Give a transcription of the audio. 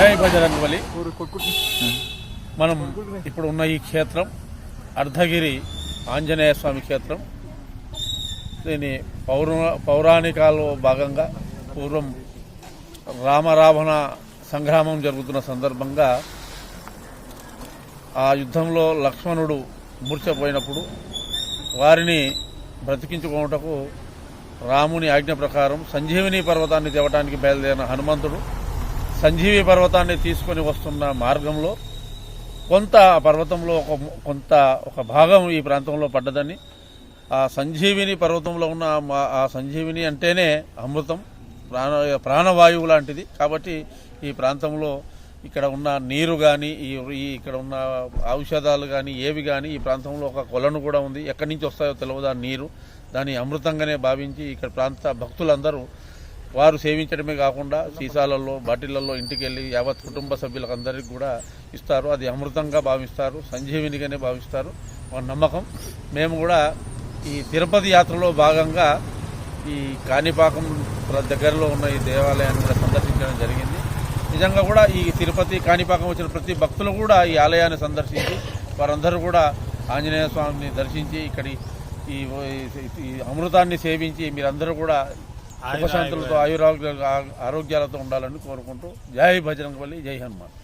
జై బజరంగబలి మనం ఇప్పుడు ఉన్న ఈ క్షేత్రం అర్ధగిరి ఆంజనేయ స్వామి క్షేత్రం. దీని పౌర పౌరాణికాల్లో భాగంగా పూర్వం రామరావణ సంగ్రామం జరుగుతున్న సందర్భంగా ఆ యుద్ధంలో లక్ష్మణుడు మూర్చపోయినప్పుడు వారిని బ్రతికించుకోవటకు రాముని ఆజ్ఞ ప్రకారం సంజీవిని పర్వతాన్ని తేవటానికి బయలుదేరిన హనుమంతుడు సంజీవి పర్వతాన్ని తీసుకొని వస్తున్న మార్గంలో కొంత ఆ పర్వతంలో ఒక కొంత ఒక భాగం ఈ ప్రాంతంలో పడ్డదని ఆ సంజీవిని పర్వతంలో ఉన్న మా- ఆ సంజీవిని అంటేనే అమృతం ప్రాణ ప్రాణవాయువు లాంటిది. కాబట్టి ఈ ప్రాంతంలో ఇక్కడ ఉన్న నీరు కానీ ఈ ఈ ఇక్కడ ఉన్న ఔషధాలు కానీ ఏవి కానీ ఈ ప్రాంతంలో ఒక కొలను కూడా ఉంది. ఎక్కడి నుంచి వస్తాయో తెలియదు ఆ నీరు. దాన్ని అమృతంగానే భావించి ఇక్కడ ప్రాంత భక్తులందరూ వారు సేవించడమే కాకుండా సీసాలలో బాటిళ్ళలో ఇంటికి వెళ్ళి యావత్ కుటుంబ సభ్యులందరికీ కూడా ఇస్తారు. అది అమృతంగా భావిస్తారు సంజీవినిగానే భావిస్తారు. మా నమ్మకం. మేము కూడా ఈ తిరుపతి యాత్రలో భాగంగా ఈ కాణిపాకం దగ్గరలో ఉన్న ఈ దేవాలయాన్ని కూడా సందర్శించడం జరిగింది. నిజంగా కూడా ఈ తిరుపతి కాణిపాకం వచ్చిన ప్రతి భక్తులు కూడా ఈ ఆలయాన్ని సందర్శించి వారందరూ కూడా ఆంజనేయ స్వామిని దర్శించి ఇక్కడి ఈ అమృతాన్ని సేవించి మీరందరూ కూడా సుఖశాంతులతో ఆయురారోగ్య ఆరోగ్యాలతో ఉండాలని కోరుకుంటూ జై బజరంగబలి జై హనుమాన్.